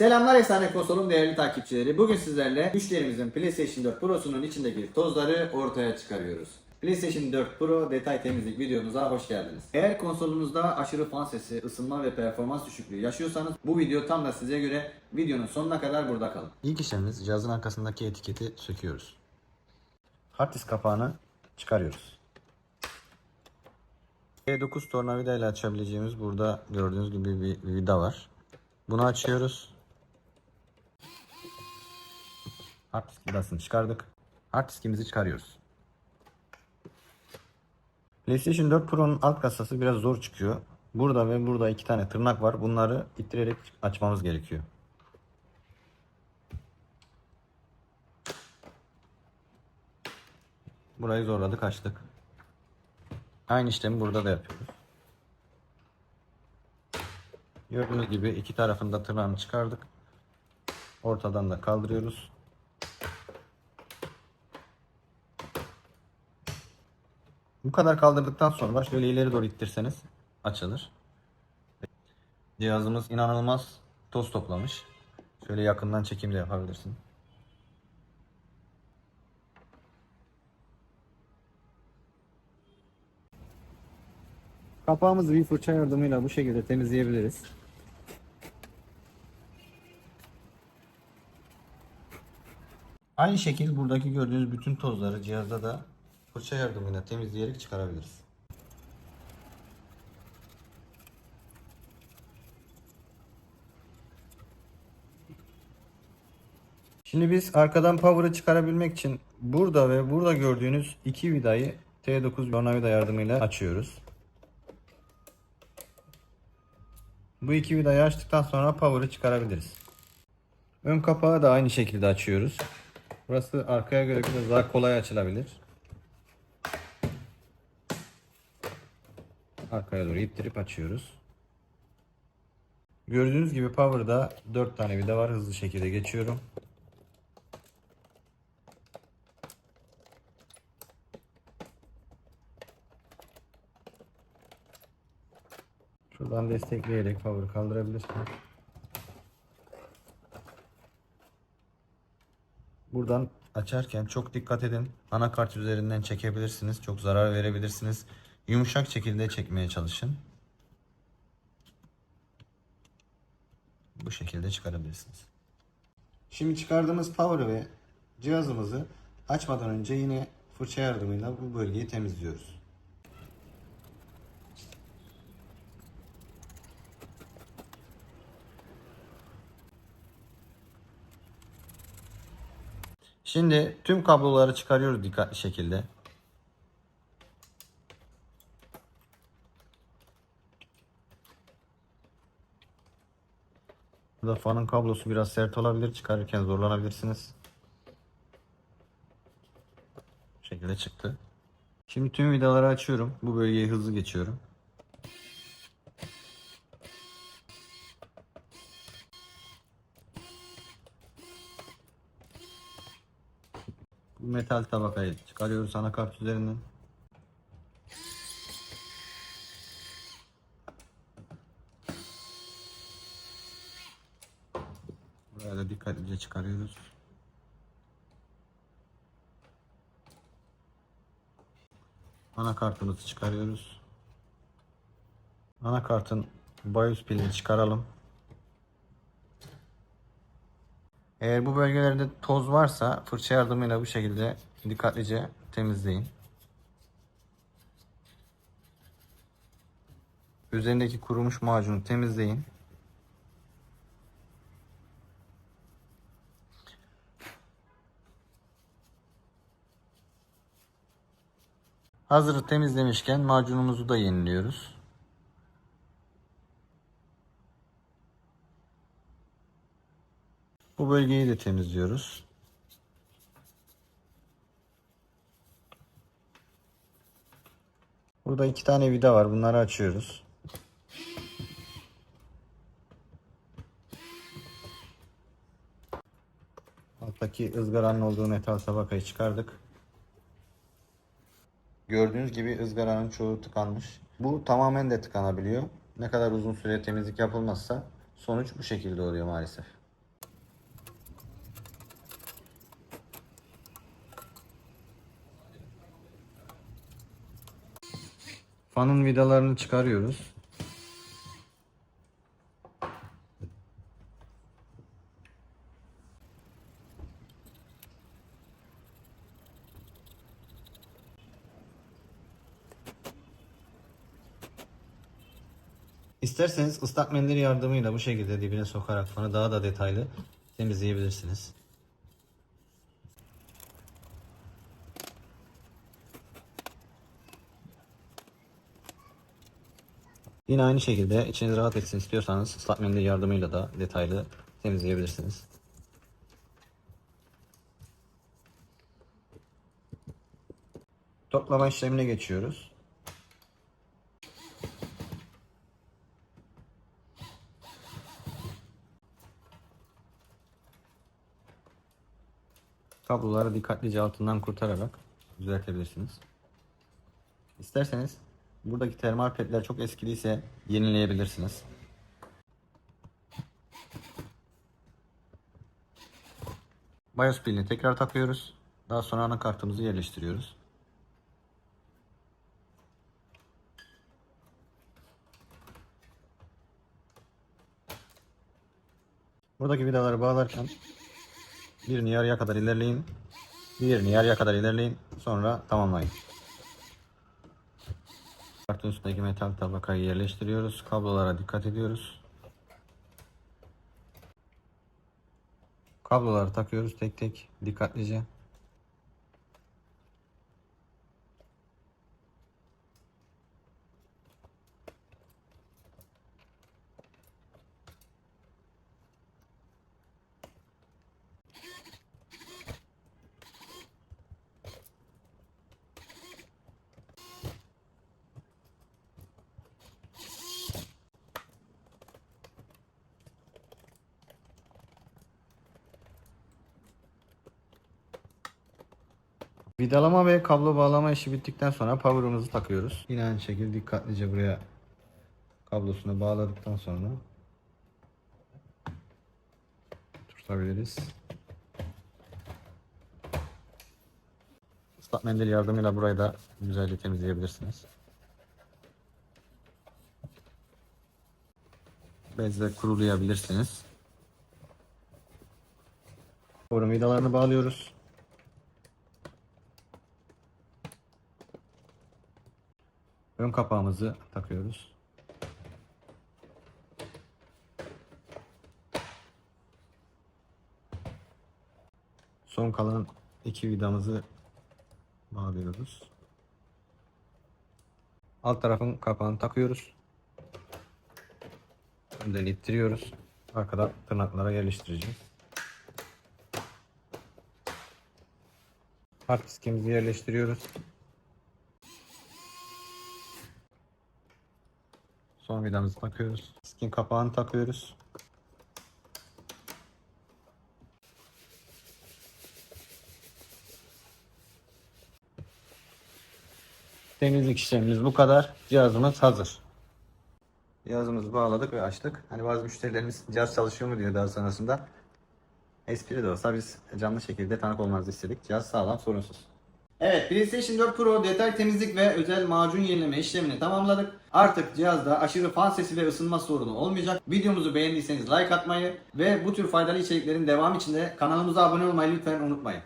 Selamlar efsane konsolun değerli takipçileri. Bugün sizlerle müşterimizin PlayStation 4 Pro'sunun içindeki tozları ortaya çıkarıyoruz. PlayStation 4 Pro detay temizlik videomuza hoş geldiniz. Eğer konsolunuzda aşırı fan sesi, ısınma ve performans düşüklüğü yaşıyorsanız bu video tam da size göre videonun sonuna kadar burada kalın. İlk işlemimiz cihazın arkasındaki etiketi söküyoruz. Hard disk kapağını çıkarıyoruz. E9 tornavida ile açabileceğimiz burada gördüğünüz gibi bir, vida var. Bunu açıyoruz. Hard disk vidasını çıkardık. Hard diskimizi çıkarıyoruz. PlayStation 4 Pro'nun alt kasası biraz zor çıkıyor. Burada ve burada iki tane tırnak var. Bunları ittirerek açmamız gerekiyor. Burayı zorladık açtık. Aynı işlemi burada da yapıyoruz. Gördüğünüz gibi iki tarafında tırnağını çıkardık. Ortadan da kaldırıyoruz. Bu kadar kaldırdıktan sonra şöyle ileri doğru ittirseniz açılır. Cihazımız inanılmaz toz toplamış. Şöyle yakından çekim de yapabilirsin. Kapağımızı bir fırça yardımıyla bu şekilde temizleyebiliriz. Aynı şekil buradaki gördüğünüz bütün tozları cihazda da fırça yardımıyla temizleyerek çıkarabiliriz. Şimdi biz arkadan power'ı çıkarabilmek için burada ve burada gördüğünüz iki vidayı T9 tornavida yardımıyla açıyoruz. Bu iki vidayı açtıktan sonra power'ı çıkarabiliriz. Ön kapağı da aynı şekilde açıyoruz. Burası arkaya göre biraz daha kolay açılabilir. Arkaya doğru ittirip açıyoruz. Gördüğünüz gibi power'da 4 tane vida var. Hızlı şekilde geçiyorum. Şuradan destekleyerek power'ı kaldırabilirsiniz. Buradan açarken çok dikkat edin. Anakart üzerinden çekebilirsiniz. Çok zarar verebilirsiniz. Yumuşak şekilde çekmeye çalışın. Bu şekilde çıkarabilirsiniz. Şimdi çıkardığımız power ve cihazımızı açmadan önce yine fırça yardımıyla bu bölgeyi temizliyoruz. Şimdi tüm kabloları çıkarıyoruz dikkatli şekilde. Burada fanın kablosu biraz sert olabilir. Çıkarırken zorlanabilirsiniz. Bu şekilde çıktı. Şimdi tüm vidaları açıyorum. Bu bölgeyi hızlı geçiyorum. Bu metal tabakayı çıkarıyoruz anakart üzerinden. Da dikkatlice çıkarıyoruz. Anakartımızı çıkarıyoruz. Anakartın BIOS pilini çıkaralım. Eğer bu bölgelerde toz varsa fırça yardımıyla bu şekilde dikkatlice temizleyin. Üzerindeki kurumuş macunu temizleyin. Hazır temizlemişken macunumuzu da yeniliyoruz. Bu bölgeyi de temizliyoruz. Burada iki tane vida var. Bunları açıyoruz. Alttaki ızgaranın olduğu metal tabakayı çıkardık. Gördüğünüz gibi ızgaranın çoğu tıkanmış. Bu tamamen de tıkanabiliyor. Ne kadar uzun süre temizlik yapılmazsa sonuç bu şekilde oluyor maalesef. Fanın vidalarını çıkarıyoruz. İsterseniz ıslak mendil yardımıyla bu şekilde dibine sokarak fanı daha da detaylı temizleyebilirsiniz. Yine aynı şekilde içiniz rahat etsin istiyorsanız ıslak mendil yardımıyla da detaylı temizleyebilirsiniz. Toplama işlemine geçiyoruz. Kabloları dikkatlice altından kurtararak düzeltebilirsiniz. İsterseniz buradaki termal petler çok eskiliyse yenileyebilirsiniz. BIOS pilini tekrar takıyoruz. Daha sonra anakartımızı yerleştiriyoruz. Buradaki vidaları bağlarken birini yarıya kadar ilerleyin. Diğerini yarıya kadar ilerleyin. Sonra tamamlayın. Kartın üstündeki metal tabakayı yerleştiriyoruz. Kablolara dikkat ediyoruz. Kabloları takıyoruz tek tek dikkatlice. Vidalama ve kablo bağlama işi bittikten sonra power'ımızı takıyoruz. Yine aynı şekilde dikkatlice buraya kablosunu bağladıktan sonra tutabiliriz. Islak mendil yardımıyla burayı da güzelce temizleyebilirsiniz. Bezle kurulayabilirsiniz. Power'ın vidalarını bağlıyoruz. Ön kapağımızı takıyoruz. Son kalan iki vidamızı bağlıyoruz. Alt tarafın kapağını takıyoruz. Önden ittiriyoruz. Arkadan tırnaklara yerleştireceğiz. Hard diskimizi yerleştiriyoruz. Son vidamızı takıyoruz. Diskin kapağını takıyoruz. Temizlik işlemimiz bu kadar. Cihazımız hazır. Cihazımızı bağladık ve açtık. Hani bazı müşterilerimiz cihaz çalışıyor mu diyor daha sonrasında. Espri de olsa biz canlı şekilde tanık olmanızı istedik. Cihaz sağlam, sorunsuz. Evet, PlayStation 4 Pro detay temizlik ve özel macun yenileme işlemini tamamladık. Artık cihazda aşırı fan sesi ve ısınma sorunu olmayacak. Videomuzu beğendiyseniz like atmayı ve bu tür faydalı içeriklerin devamı için de kanalımıza abone olmayı lütfen unutmayın.